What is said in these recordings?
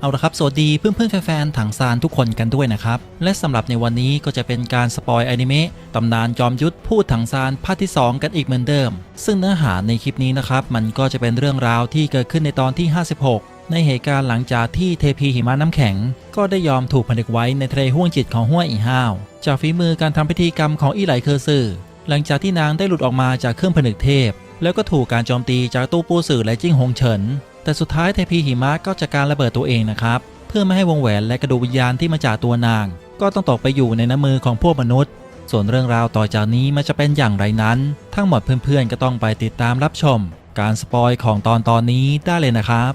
เอาละครับ สวัสดีเพื่อนๆแฟนๆถังซานทุกคนกันด้วยนะครับ และสำหรับในวันนี้ก็จะเป็นการสปอยอนิเมะตำนานจอมยุทธพูดถังซานภาคที่ 2 กันอีกเหมือนเดิม ซึ่งเนื้อหาในคลิปนี้นะครับ มันก็จะเป็นเรื่องราวที่เกิดขึ้นในตอนที่ 56 ในเหตุการณ์หลังจากที่เทพีหิมะน้ำแข็ง ก็ได้ยอมถูกผนึกไว้ในทะเลห้วงจิตของห้วยอีห้าวจากฝีมือการทำพิธีกรรมของอีไหลเคอร์ซือหลังจากที่นางได้หลุดออกมาจากเครื่องผนึกเทพ แล้วก็ถูกการโจมตีจากตู้ปูสื่อและจิ้งหงเฉิน แต่สุดท้ายเทพีหิมะก็จัดการระเบิดตัวเองนะครับ เพื่อไม่ให้วงแหวนและกระดูกวิญญาณที่มาจากตัวนาง ก็ต้องตกไปอยู่ในน้ำมือของพวกมนุษย์ ส่วนเรื่องราวต่อจากนี้มันจะเป็นอย่างไรนั้น ทั้งหมดเพื่อนๆก็ต้องไปติดตามรับชม การสปอยของตอนตอนนี้ได้เลยนะครับ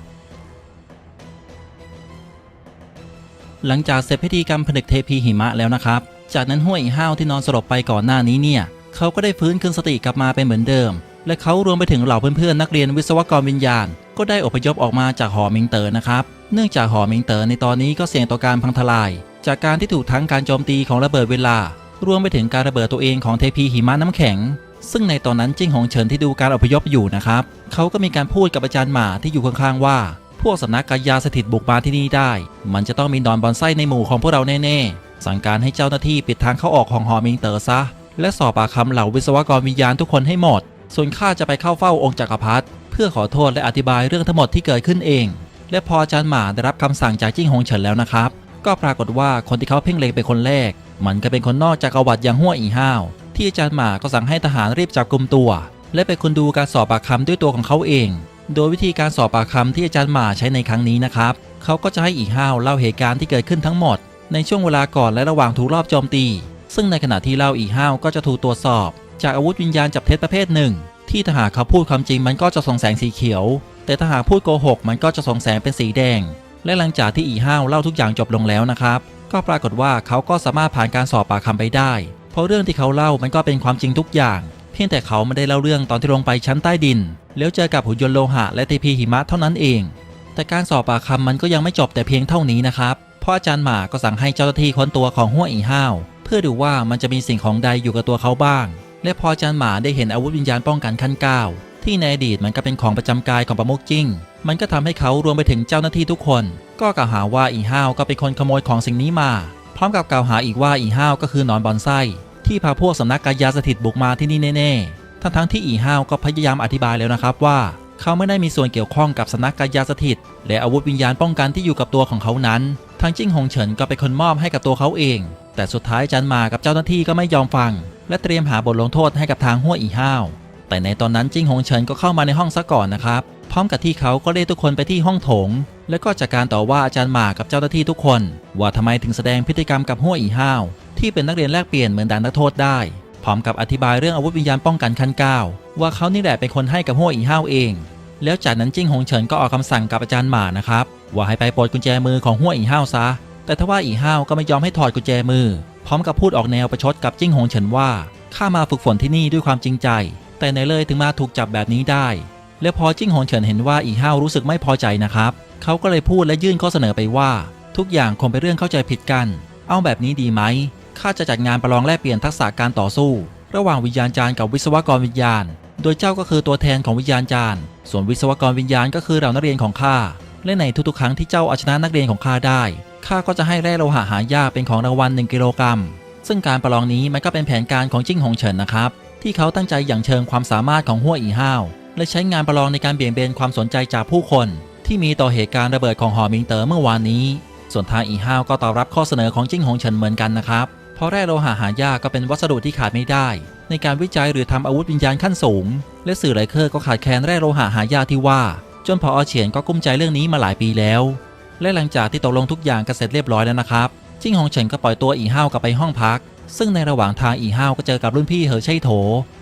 หลังจากเสร็จพิธีกรรมผนึกเทพีหิมะแล้วนะครับ จากนั้นห้วยห้าวที่นอนสลบไปก่อนหน้านี้เนี่ย เขาก็ได้ฟื้นคืนสติกลับมาเป็นเหมือนเดิม และเขารวมไปถึงเหล่าเพื่อนๆนักเรียนวิศวกรวิญญาณ ก็ได้อพยพออกมาจากหอมิงเตอร์นะครับ เนื่องจากหอมิงเตอร์ในตอนนี้ก็เสี่ยงต่อการพังทลาย จากการที่ถูกทั้งการโจมตีของระเบิดเวลา รวมไปถึงการระเบิดตัวเองของเทพีหิมะน้ำแข็ง ซึ่งในตอนนั้นจิ้งหงเฉินที่ดูการอพยพอยู่นะครับเขาก็มีการพูดกับอาจารย์หมาที่อยู่ข้างๆว่า พวกสำนักกายาสถิตบุกมาที่นี่ได้ มันจะต้องมีนอนบอนไส้ในหมู่ของพวกเราแน่ๆ สั่งการให้เจ้าหน้าที่ปิดทางเข้าออกของหอมิงเตอร์ซะและสอบปากคำเหล่าวิศวกรวิญญาณทุกคนให้หมด ส่วนข้าจะไปเข้าเฝ้าองค์จักรพรรดิ เพื่อขอโทษและอธิบายเรื่องทั้งหมดที่เกิดขึ้นเอง และพออาจารย์หมาได้รับคำสั่งจากจิ้งหงเฉินแล้วนะครับ ก็ปรากฏว่าคนที่เขาเพ่งเล็งเป็นคนแรก มันก็เป็นคนนอกจากประวัติอย่างหัวอีห้าว ที่อาจารย์หมาก็สั่งให้ทหารรีบจับกลุ่มตัว และเป็นคนดูการสอบปากคำด้วยตัวของเขาเอง โดยวิธีการสอบปากคำที่อาจารย์หมาใช้ในครั้งนี้นะครับเขาก็จะให้อีห้าวเล่าเหตุการณ์ที่เกิดขึ้นทั้งหมด ในช่วงเวลาก่อนและระหว่างถูกรอบโจมตี ซึ่งในขณะที่เล่าอีห้าวก็จะถูกตรวจสอบ จากอาวุธวิญญาณจับเท็จประเภทหนึ่ง ที่ถ้าหากเขาพูดความจริงมันก็จะส่องแสงสีเขียว แต่ถ้าหากพูดโกหกมันก็จะส่องแสงเป็นสีแดง และหลังจากที่อีห้าวเล่าทุกอย่างจบลงแล้วนะครับ ก็ปรากฏว่าเขาก็สามารถผ่านการสอบปากคำไปได้ เพราะเรื่องที่เขาเล่ามันก็เป็นความจริงทุกอย่าง เพียงแต่เขาไม่ได้เล่าเรื่องตอนที่ลงไปชั้นใต้ดิน แล้วเจอกับหุ่นยนต์โลหะและเทพีหิมะเท่านั้นเอง แต่การสอบปากคำมันก็ยังไม่จบแต่เพียงเท่านี้นะครับเพราะอาจารย์หมาก็สั่งให้เจ้าหน้าที่ค้นตัวของหัวอีห้าวเพื่อดูว่ามันจะมีสิ่งของใดอยู่กับตัวเขาบ้าง และพอจารย์หมาได้เห็นอาวุธวิญญาณป้องกันขั้นเก้าที่ในอดีตมันก็เป็นของประจำกายของประมุกจิ้ง มันก็ทำให้เขารวมไปถึงเจ้าหน้าที่ทุกคน ก็กล่าวหาว่าอีห้าวก็เป็นคนขโมยของสิ่งนี้มา พร้อมกับกล่าวหาอีกว่าอีห้าวก็คือนอนบอนไส้ที่พาพวกสำนักกายาสถิตบุกมาที่นี่แน่ๆ ทั้งทั้งๆที่อีห้าวก็พยายามอธิบายแล้วนะครับว่า เขาไม่ได้มีส่วนเกี่ยวข้องกับสำนักกายาสถิต และอาวุธวิญญาณป้องกันที่อยู่กับตัวของเขานั้น ทางจิ้งหงเฉินก็เป็นคนมอบให้กับตัวเขาเอง แต่สุดท้ายจันมากับเจ้าหน้าที่ก็ไม่ยอมฟัง และเตรียมหาบทลงโทษให้กับทางหัวอีห้าว แต่ในตอนนั้นจิ้งหงเฉินก็เข้ามาในห้องซะก่อนนะครับ พร้อมกับที่เขาก็เรียกทุกคนไปที่ห้องโถง แล้วก็จากการต่อว่าอาจารย์หมากับเจ้าหน้าที่ทุกคน ว่าทำไมถึงแสดงพฤติกรรมกับหัวอีห้าว ที่เป็นนักเรียนแลกเปลี่ยนเหมือนด่านนักโทษได้ พร้อมกับอธิบายเรื่องอาวุธวิญญาณป้องกันขั้นก้าวว่าเขานี่แหละเป็นคนให้กับหัวอีห้าวเอง แล้วจากนั้นจิ้งหงเฉินก็ออกคำสั่งกับอาจารย์หมานะครับว่าให้ไปปลดกุญแจมือของหัวอีห้าวซะแต่ทว่าอีห้าวก็ไม่ยอมให้ถอดกุญแจมือ พร้อมกับพูดออกแนวประชดกับจิ้งหงเฉินว่าข้ามาฝึกฝนที่นี่ด้วยความจริงใจ แต่ไหนเลยถึงมาถูกจับแบบนี้ได้ และพอจิ้งหงเฉินเห็นว่าอีห้าวรู้สึกไม่พอใจนะครับ เขาก็เลยพูดและยื่นข้อเสนอไปว่า ทุกอย่างคงเป็นเรื่องเข้าใจผิดกัน เอาแบบนี้ดีไหมข้าจะจัดงานประลองแลกเปลี่ยนทักษะการต่อสู้ ระหว่างวิญญาณจารย์กับวิศวกรวิญญาณ โดยเจ้าก็คือตัวแทนของวิญญาณจารย์ ส่วนวิศวกรวิญญาณก็คือเหล่านักเรียนของข้าและในทุกๆครั้งที่เจ้าเอาชนะนักเรียนของข้าได้ ข้าก็จะให้แร่โลหะหายากเป็นของรางวัล1กิโลกรัม ซึ่งการประลองนี้มันก็เป็นแผนการของจิ้งหงเฉินนะครับ ที่เขาตั้งใจอย่างเชิงความสามารถของหัวอีห้าว และใช้งานประลองในการเบี่ยงเบนความสนใจจากผู้คน ที่มีต่อเหตุการณ์ระเบิดของหอมิงเต๋อเมื่อวานนี้ ส่วนทางอีห้าวก็ตอบรับข้อเสนอของจิ้งหงเฉินเหมือนกันนะครับเพราะแร่โลหะหายากก็เป็นวัสดุที่ขาดไม่ได้ ในการวิจัยหรือทำอาวุธวิญญาณขั้นสูง และสื่อไลเคอร์ก็ขาดแคลนแร่โลหะหายากที่ว่า จนพออเฉียนก็กุ้มใจเรื่องนี้มาหลายปีแล้ว และหลังจากที่ตกลงทุกอย่างกันเสร็จเรียบร้อยแล้วนะครับจิ้งหงเฉินก็ปล่อยตัวอีห้าวกลับไปห้องพัก ซึ่งในระหว่างทางอีห้าวก็เจอกับรุ่นพี่เหอไช่โถ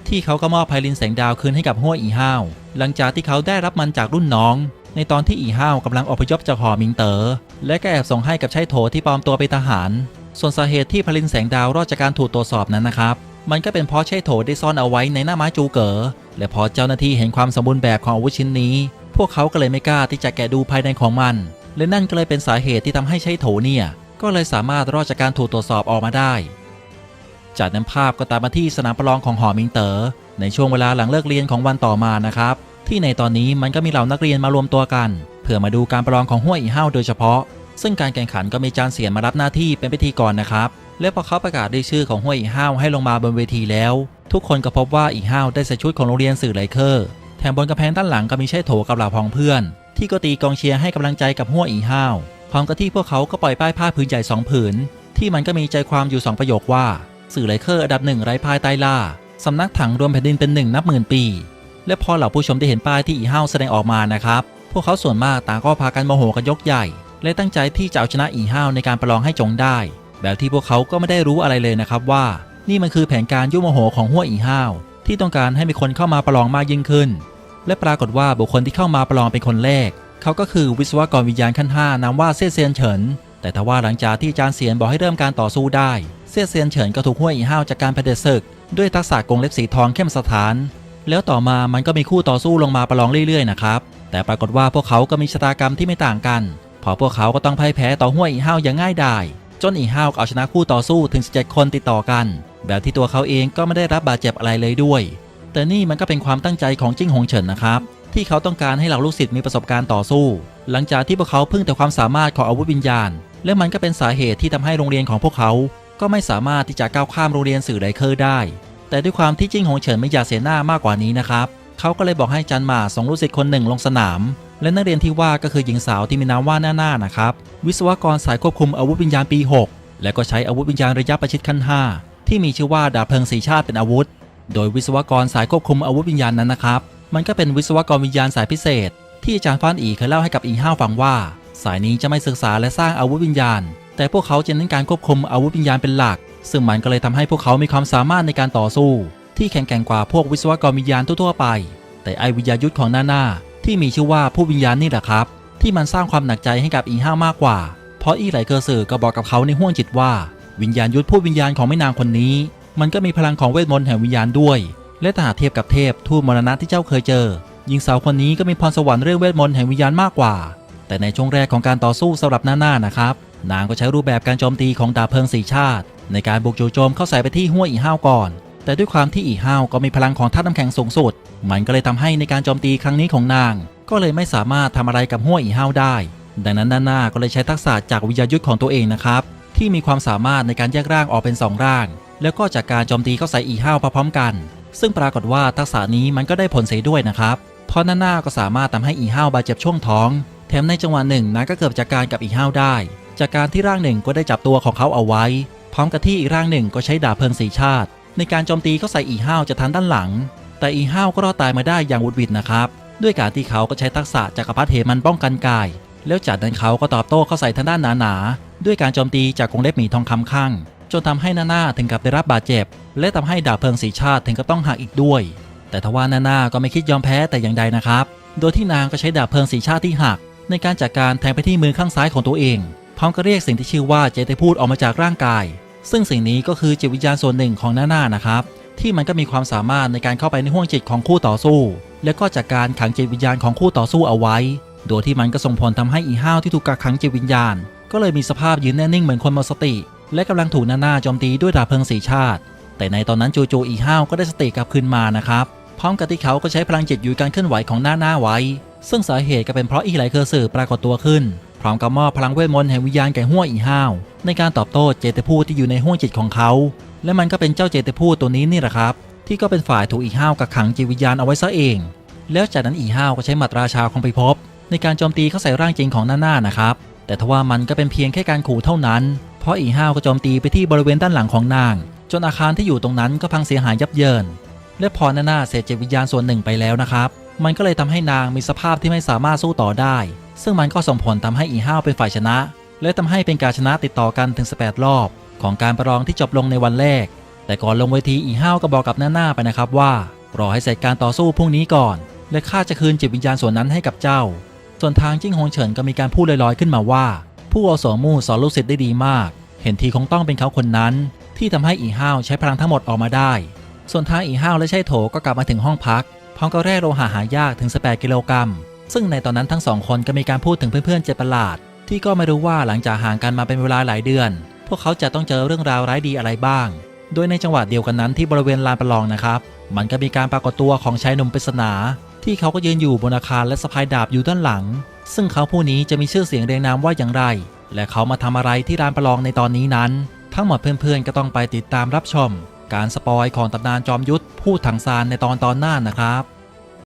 ที่เขาก็มอบไพลินแสงดาวคืนให้กับหัวอีห้าวหลังจากที่เขาได้รับมันจากรุ่นน้อง ในตอนที่อีห้าวกำลังอพยพจากหอมิงเตอ๋อและก็แอบส่งให้กับไช่โถที่ปลอมตัวเป็นทหาร ส่วนสาเหตุที่พลินแสงดาวรอดจากการถูกตรวจสอบนั้นนะครับมันก็เป็นเพราะไช่โถได้ซ่อนเอาไว้ในหน้าไม้จูเก๋อและพอเจ้าหน้าที่เห็นความสมบูรณ์แบบของอาวุธชิ้นนี้ พวกเขาก็เลยไม่กล้าที่จะแกะดูภายในของมัน และนั่นก็เลยเป็นสาเหตุที่ทำให้ไช่โถเนี่ย ก็เลยสามารถรอดจากการถูกตรวจสอบออกมาได้ จากนั้นภาพก็ตามมาที่สนามประลองของหอมิงเตอ๋อในช่วงเวลาหลังเลิกเรียนของวันต่อมานะครับ ที่ในตอนนี้มันก็มีเหล่านักเรียนมารวมตัวกัน เพื่อมาดูการประลองของห้วยอีเฮาโดยเฉพาะ ซึ่งการแข่งขันก็มีจานเสียนมารับหน้าที่เป็นพิธีกรนะครับและพอเขาประกาศได้ชื่อของห้วยอีเฮาให้ลงมาบนเวทีแล้ว ทุกคนก็พบว่าอีเฮาได้ใส่ชุดของโรงเรียนสื่อไลเคอร์แถมบนกำแพงด้านหลังก็มีใช่โถกับเหล่าพองเพื่อน ที่ก็ตีกองเชียร์ให้กำลังใจกับห้วอีเฮาวพร้อมกับที่พวกเขาก็ปล่อยป้ายผ้าผืนใหญ่สองผืน ที่มันก็มีใจความอยู่สองประโยคว่า สื่อไลเคอร์อันดับหนึ่งไร้พายใต้ล่าสำนักถังรวมแผ่นดินเป็นหนึ่งนับหมื่นปี และพอเหล่าผู้ชมได้เห็นป้ายที่อีเฮาวแสดงออกมานะครับ พวกเขาส่วนมากต่างก็พากันโมโหกันยกใหญ่ และตั้งใจที่จะเอาชนะอีเฮาวในการประลองให้จงได้ แบบที่พวกเขาก็ไม่ได้รู้อะไรเลยนะครับว่า นี่มันคือแผนการยุ่โมโหของห้วอีเฮาวที่ต้องการให้มีคนเข้ามาประลองมากยิ่งขึ้น และปรากฏว่าบุคคลที่เข้ามาประลองเป็นคนแรก เขาก็คือวิศวกรวิญญาณขั้น5นามว่าเซียเซียนเฉิน แต่ทว่าหลังจากที่จารย์เสียนบอกให้เริ่มการต่อสู้ได้ เซียเซียนเฉินก็ถูกห้วยอีห้าวจากการเผด็จศึก ด้วยทักษะกงเล็บสีทองเข้มสถาน แล้วต่อมามันก็มีคู่ต่อสู้ลงมาประลองเรื่อยๆนะครับ แต่ปรากฏว่าพวกเขาก็มีชะตากรรมที่ไม่ต่างกัน พอพวกเขาก็ต้องพ่ายแพ้ต่อห้วยอีห้าวอย่างง่ายดาย จนอีห้าวเอาชนะคู่ต่อสู้ถึง 17 คนติดต่อกัน แบบที่ตัวเขาเองก็ไม่ได้รับบาดเจ็บอะไรเลยด้วย แต่นี่มันก็เป็นความตั้งใจของจิ้งหงเฉินนะครับ ที่เขาต้องการให้เหล่าลูกศิษย์มีประสบการณ์ต่อสู้ หลังจากที่พวกเขาพึ่งแต่ความสามารถของอาวุธวิญญาณ และมันก็เป็นสาเหตุที่ทำให้โรงเรียนของพวกเขา ก็ไม่สามารถที่จะก้าวข้ามโรงเรียนสื่อไดเคอร์ได้ แต่ด้วยความที่จิ้งหงเฉินไม่อยากเสียหน้ามากกว่านี้นะครับเขาก็เลยบอกให้จันหมาส่งลูกศิษย์คนหนึ่งลงสนาม และนักเรียนที่ว่าก็คือหญิงสาวที่มีนามว่าหน้าหน้านะครับวิศวกรสายควบคุมอาวุธวิญญาณปี 6 และก็ใช้อาวุธวิญญาณระยะประชิดขั้น 5 ที่มีชื่อว่าดาบเพลิงสีชาติเป็นอาวุธ โดยวิศวกรสายควบคุมอาวุธวิญญาณนั้นนะครับ มันก็เป็นวิศวกรวิญญาณสายพิเศษ ที่อาจารย์ฟ้านอีเคยเล่าให้กับอีห้าวฟังว่า สายนี้จะไม่ศึกษาและสร้างอาวุธวิญญาณ แต่พวกเขาจะเน้นการควบคุมอาวุธวิญญาณเป็นหลัก ซึ่งมันก็เลยทำให้พวกเขามีความสามารถในการต่อสู้ ที่แข็งแกร่งกว่าพวกวิศวกรวิญญาณทั่วๆไป แต่ไอวิญญายุทธของหน้าหน้าที่มีชื่อว่าผู้วิญญาณนี่แหละครับ ที่มันสร้างความหนักใจให้กับอีห้าวมากกว่า เพราะอีไหลเคอร์สือก็บอกกับเขาในห้วงจิตว่า วิญญาณยุทธผู้วิญญาณของแม่นางคนนี้ มันก็มีพลังของเวทมนต์แห่งวิญญาณด้วย และถ้าหากเทียบกับเทพทูตมรณะที่เจ้าเคยเจอหญิงสาวคนนี้ก็มีพรสวรรค์เรื่องเวทมนต์แห่งวิญญาณมากกว่า แต่ในช่วงแรกของการต่อสู้สำหรับหน้าหน้านะครับ นางก็ใช้รูปแบบการโจมตีของดาบเพลิงสีชาติ ในการบุกจู่โจมเข้าใส่ไปที่ห้วยอีห้าวก่อน แต่ด้วยความที่อีห้าวก็มีพลังของธาตุน้ำแข็งสูงสุด มันก็เลยทำให้ในการโจมตีครั้งนี้ของนาง ก็เลยไม่สามารถทำอะไรกับห้วยอีห้าวได้ ดังนั้นด้าหน้าก็เลยใช้ทักษะจากวิญญายุทธของตัวเองนะครับที่มีความสามารถในการแยกร่างออกเป็น 2 ร่าง แล้วก็จากการโจมตีเข้าใส่อีห้าวพร้อมกัน ซึ่งปรากฏว่าทักษะนี้มันก็ได้ผลเสียด้วยนะครับ เพราะหน้าหน้าก็สามารถทำให้อีห้าวบาดเจ็บช่วงท้อง แถมในจังหวะหนึ่งนะก็เกิดจากการกับอีห้าวได้ จากการที่ร่างหนึ่งก็ได้จับตัวของเขาเอาไว้ พร้อมกับที่อีกร่างหนึ่งก็ใช้ดาบเพลิงสีชาติ ในการโจมตีเข้าใส่อีห้าวจะทันด้านหลัง แต่อีห้าวก็รอดตายมาได้อย่างวุดวิดนะครับ ด้วยการที่เขาก็ใช้ทักษะจากักรพรรดิเหมันป้องกันกาย แล้วจากนั้นเขาก็ตอบโต้เข้าใส่ทางด้านหนาๆด้วยการโจมตีจากกรงเล็บหมีทองคำข้าง จนทำให้นาหน่าถึงกับได้รับบาดเจ็บ และทำให้ดาบเพลิงสีชาติถึงกับต้องหักอีกด้วย แต่ทว่านาหน่าก็ไม่คิดยอมแพ้แต่อย่างใดนะครับ โดยที่นางก็ใช้ดาบเพลิงสีชาติที่หัก ในการจัดการแทงไปที่มือข้างซ้ายของตัวเอง พร้อมกับเรียกสิ่งที่ชื่อว่าเจตพูดออกมาจากร่างกาย ซึ่งสิ่งนี้ก็คือจิตวิญญาณส่วนหนึ่งของนาหน่านะครับที่มันก็มีความสามารถในการเข้าไปในห้วงจิตของคู่ต่อสู้ แล้วก็จากการขังจิตวิญญาณของคู่ต่อสู้เอาไว้ โดยที่มันก็ส่งผลทำให้อีห้าวที่ถูกกักขังจิตวิญญาณ ก็เลยมีสภาพยืนแน่นิ่งเหมือนคนหมดสติ และกำลังถูกนานาโจมตีด้วยดาบเพลิงสีชาติ แต่ในตอนนั้นจู่ๆอีห้าวก็ได้สติกลับคืนมานะครับ พร้อมกับที่เขาก็ใช้พลังจิตอยู่การเคลื่อนไหวของหน้าหน้าไว้ ซึ่งสาเหตุก็เป็นเพราะอีไหลเคอร์สื่อปรากฏตัวขึ้น พร้อมกับมอบพลังเวทมนต์แห่งวิญญาณแก่ห้วอีห้าว ในการตอบโต้เจตพูที่อยู่ในห้วงจิตของเขา และมันก็เป็นเจ้าเจตพูตัวนี้นี่แหละครับ ที่ก็เป็นฝ่ายถูกอีห้าวกักขังจิตวิญญาณเอาไว้ซะเอง แล้วจากนั้นอีห้าวก็ใช้มัดราชาของพิภพในการโจมตีเข้าใส่ร่างจริงของหน้าหน้านะครับแต่ทว่ามันก็เป็นเพียงแค่การขู่เท่านั้น เพราะอีห้าวก็โจมตีไปที่บริเวณด้านหลังของนาง จนอาคารที่อยู่ตรงนั้นก็พังเสียหายยับเยิน และพอหน้าหน้าเสร็จจิตวิญญาณส่วนหนึ่งไปแล้วนะครับ มันก็เลยทำให้นางมีสภาพที่ไม่สามารถสู้ต่อได้ ซึ่งมันก็ส่งผลทำให้อีห้าวเป็นฝ่ายชนะ และทำให้เป็นการชนะติดต่อกันถึง 18 รอบ ของการประลองที่จบลงในวันแรก แต่ก่อนลงเวทีอีห้าวก็บอกกับหน้าหน้าไปนะครับว่ารอให้เสร็จการต่อสู้พรุ่งนี้ก่อน และข้าจะคืนจิตวิญญาณส่วนนั้นให้กับเจ้า ส่วนทางจิ้งหงเฉินก็มีการพูดลอยๆขึ้นมาว่า ผู้อาวุโสมู่สอนลูกศิษย์ได้ดีมาก เห็นทีคงต้องเป็นเขาคนนั้น ที่ทำให้อีห้าวใช้พลังทั้งหมดออกมาได้ ส่วนทางอีห้าวและใช่โถก็กลับมาถึงห้องพัก พร้อมกับแร่โลหะหายากถึง 18 กิโลกรัม ซึ่งในตอนนั้นทั้งสองคนก็มีการพูดถึงเพื่อนๆเจ็ดประหลาด ที่ก็ไม่รู้ว่าหลังจากห่างกันมาเป็นเวลาหลายเดือน พวกเขาจะต้องเจอเรื่องราวร้ายดีอะไรบ้าง โดยในจังหวะเดียวกันนั้นที่บริเวณลานประลองนะครับ มันก็มีการปรากฏตัวของชายหนุ่มปริศนา ที่เขาก็ยืนอยู่บนอาคารและสะพายดาบอยู่ด้านหลัง ซึ่งเขาผู้นี้จะมีชื่อเสียงเรียงนามว่าอย่างไร และเขามาทำอะไรที่ร้านประลองในตอนนี้นั้น ทั้งหมดเพื่อนๆก็ต้องไปติดตามรับชม การสปอยของตำนานจอมยุทธพูดถังซานในตอนตอนหน้านะครับ